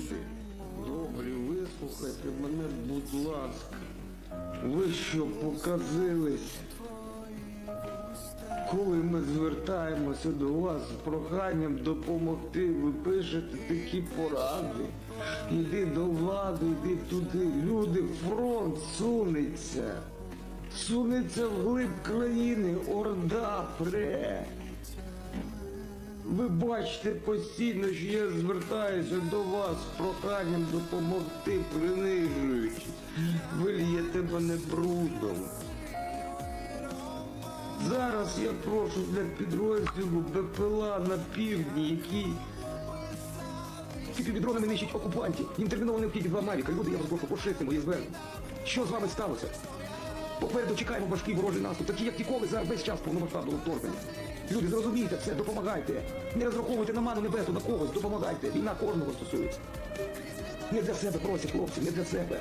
люди, добрі, вислухайте мене, будь ласка. Ви що показились? Коли ми звертаємося до вас з проханням допомогти, ви пишете такі поради. Іди до влади, іди туди. Люди, фронт сунеться. Сунеться вглиб країни, орда пре. Ви бачите постійно, що я звертаюся до вас з проханням допомогти, принижуючи. Ви лієте мене брудом. Зараз я прошу для підрозділу БПЛА на півдні, який Тільки дронами нищить окупантів. Їм терміново необхідні два мавіка. Люди, я вас прошу, пошити моє звернення. Що з вами сталося? Попереду чекаємо важкий ворожий наступ, такі як ніколи зараз весь час повномасштабного вторгнення. Люди, зрозумійте все, допомагайте. Не розраховуйте на ману небесу, на когось, допомагайте. Війна кожного стосується. Не для себе просять хлопці, не для себе.